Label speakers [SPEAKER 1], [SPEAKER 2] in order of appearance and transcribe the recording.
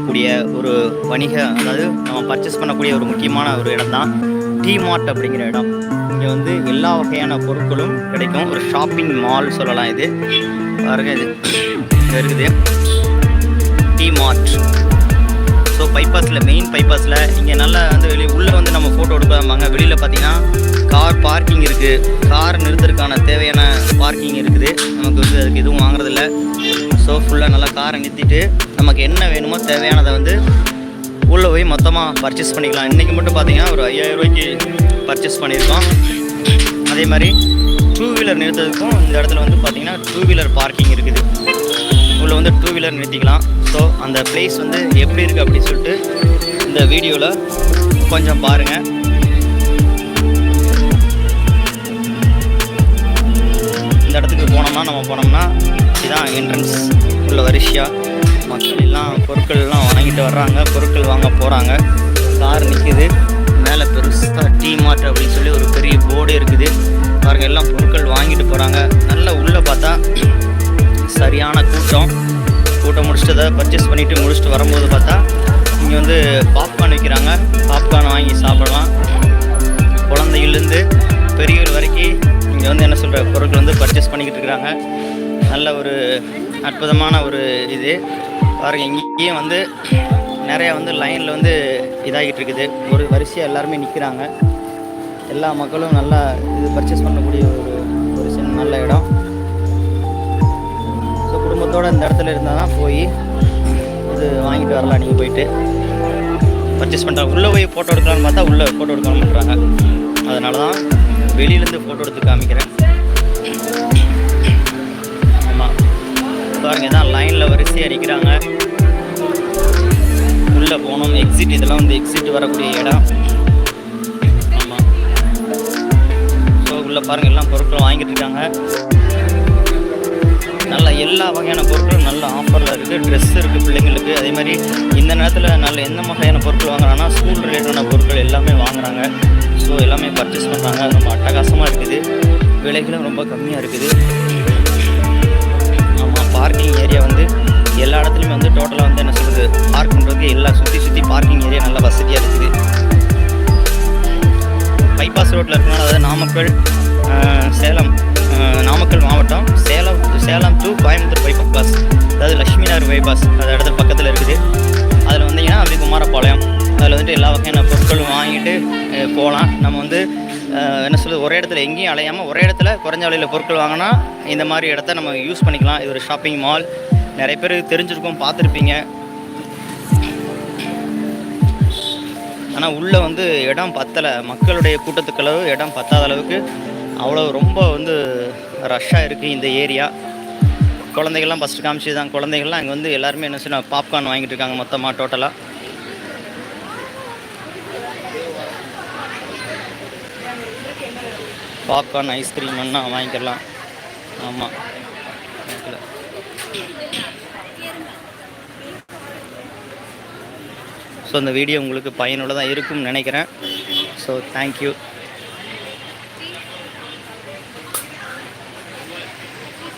[SPEAKER 1] கூடிய ஒரு வணிக அதாவது நம்ம பர்ச்சேஸ் பண்ணக்கூடிய ஒரு முக்கியமான ஒரு இடம் தான் டீ மார்ட் அப்படிங்கிற இடம். இங்கே வந்து எல்லா வகையான பொருட்களும் கிடைக்கும். ஒரு ஷாப்பிங் மால் சொல்லலாம் இது. பாருங்க இது. இருக்குது. டீ மார்ட் ஸோ பைபாஸில் மெயின் பைபாஸில் இங்கே நல்லா வந்து வெளியே உள்ளே வந்து நம்ம ஃபோட்டோ எடுக்காமாங்க வெளியில் பார்த்தீங்கன்னா கார் பார்க்கிங் இருக்குது கார் நிறுத்துறதுக்கான தேவையான பார்க்கிங் இருக்குது. நமக்கு வந்து அதுக்கு எதுவும் வாங்குறதில்ல. ஸோ ஃபுல்லாக நல்லா காரை நிறுத்திட்டு நமக்கு என்ன வேணுமோ தேவையானதை வந்து உள்ளே போய் மொத்தமாக பர்ச்சேஸ் பண்ணிக்கலாம். இன்றைக்கி மட்டும் பார்த்தீங்கன்னா ஒரு ஐயாயிரம் ரூபாய்க்கு பர்ச்சேஸ் பண்ணியிருக்கோம். அதே மாதிரி டூ வீலர் நிறுத்துறதுக்கும் இந்த இடத்துல வந்து பார்த்திங்கன்னா டூ வீலர் பார்க்கிங் இருக்குது. உள்ளே வந்து டூ வீலர் நிறுத்திக்கலாம். ஸோ அந்த பிளேஸ் வந்து எப்படி இருக்குது அப்படின்னு சொல்லிட்டு இந்த வீடியோவில் கொஞ்சம் பாருங்கள் இந்த இடத்துக்கு போனோம்னா நம்ம போனோம்னா இதுதான் என்ட்ரன்ஸ் உள்ள வரிசையாக மக்கள் எல்லாம் பொருட்கள் எல்லாம் வாங்கிட்டு வர்றாங்க. பொருட்கள் வாங்க போகிறாங்க கார் நிற்குது மேலே பெருசாக டீ மார்ட் அப்படின்னு சொல்லி ஒரு பெரிய போர்டு இருக்குது. பாருங்க எல்லாம் பொருட்கள் வாங்கிட்டு போகிறாங்க நல்லா உள்ளே பார்த்தா சரியான கூட்டம். கூட்டம் முடிச்சுட்டு அதை பர்ச்சேஸ் பண்ணிவிட்டு முடிச்சுட்டு வரும்போது பார்த்தா இங்கே வந்து பாப்கார்ன் விற்கிறாங்க பாப்கார்ன் வாங்கி சாப்பிடலாம். குழந்தையிலேருந்து பெரியவர் வரைக்கும் இங்கே வந்து என்ன சொல்கிற பொருட்கள் வந்து பர்ச்சேஸ் பண்ணிக்கிட்டு இருக்கிறாங்க. நல்ல ஒரு அற்புதமான ஒரு இது. பாருங்க இங்கேயும் வந்து நிறையா வந்து லைனில் வந்து இதாகிட்டு இருக்குது ஒரு வரிசையாக எல்லாருமே நிற்கிறாங்க எல்லா மக்களும் நல்லா இது பர்ச்சேஸ் பண்ணக்கூடிய ஒரு ஒரு சின்ன நல்ல இடம். ஸோ குடும்பத்தோட இந்த இடத்துல இருந்தால் தான் போய் இது வாங்கிட்டு வரலாம் நீங்கள் போயிட்டு. பர்ச்சேஸ் பண்ணுறாங்க உள்ளே போய் ஃபோட்டோ எடுக்கலாம்னு பார்த்தா உள்ளே ஃபோட்டோ எடுக்க மாட்டுறாங்க அதனால தான் வெளியிலேருந்து ஃபோட்டோ எடுத்து காமிக்கிறேன். பாருங்க தான் லைனில் வரிசையாக நிற்கிறாங்க உள்ளே போகணும் எக்ஸிட் இதெல்லாம் வந்து எக்ஸிட் வரக்கூடிய இடம். ஆமாம் ஸோ உள்ளே பாருங்கள் எல்லாம் பொருட்களும் வாங்கிட்டு இருக்காங்க. நல்ல எல்லா வகையான பொருட்களும் நல்ல ஆஃபரில் இருக்குது ட்ரெஸ் இருக்குது பிள்ளைங்களுக்கு. அதே மாதிரி இந்த நேரத்தில் நல்ல எந்த வகையான பொருட்கள் வாங்குறாங்கன்னா ஸ்கூல் ரிலேட்டடான பொருட்கள் எல்லாமே வாங்குறாங்க. ஸோ எல்லாமே பர்ச்சேஸ் பண்ணுறாங்க ரொம்ப அட்டகாசமாக இருக்குது. விலைகளும் ரொம்ப கம்மியாக இருக்குது. எல்லா இடத்துலையுமே வந்து டோட்டலாக வந்து என்ன சொல்கிறது பார்க் பண்ணுறதுக்கு எல்லா சுற்றி சுற்றி பார்க்கிங் ஏரியா நல்லா வசதியாக இருக்குது. பைபாஸ் ரோட்டில் இருக்கனால அதாவது நாமக்கல் சேலம் நாமக்கல் மாவட்டம் சேலம் சேலம் டு கோயம்புத்தூர் பைபாஸ் அதாவது லட்சுமி நகர் பைபாஸ் அது இடத்துல பக்கத்தில் இருக்குது. அதில் வந்தீங்கன்னா அப்படி குமாரபாளையம். அதில் வந்துட்டு எல்லா வகையான பொருட்களும் வாங்கிட்டு போகலாம். நம்ம வந்து என்ன சொல்லுது ஒரே இடத்துல எங்கேயும் அலையாமல் ஒரே இடத்துல குறைஞ்ச விலையில் பொருட்கள் வாங்கினா இந்த மாதிரி இடத்த நம்ம யூஸ் பண்ணிக்கலாம். இது ஒரு ஷாப்பிங் மால் நிறைய பேர் தெரிஞ்சிருக்கோம் பார்த்துருப்பீங்க. ஆனால் உள்ளே வந்து இடம் பத்தலை. மக்களுடைய கூட்டத்துக்களவு இடம் பத்தாத அளவுக்கு அவ்வளோ ரொம்ப வந்து ரஷ்ஷாக இருக்குது இந்த ஏரியா குழந்தைகள்லாம் ஃபஸ்ட்டு காமிச்சு தான் குழந்தைகள்லாம் இங்கே வந்து எல்லாருமே என்ன சொன்னால் பாப்கார்ன் வாங்கிட்டு இருக்காங்க மொத்தமாக டோட்டலாக பாப்கார்ன் ஐஸ்கிரீம் வேணால் வாங்கிக்கலாம். ஆமாம் ஸோ இந்த வீடியோ உங்களுக்கு பயனுள்ளதாக இருக்கும்னு நினைக்கிறேன். So thank you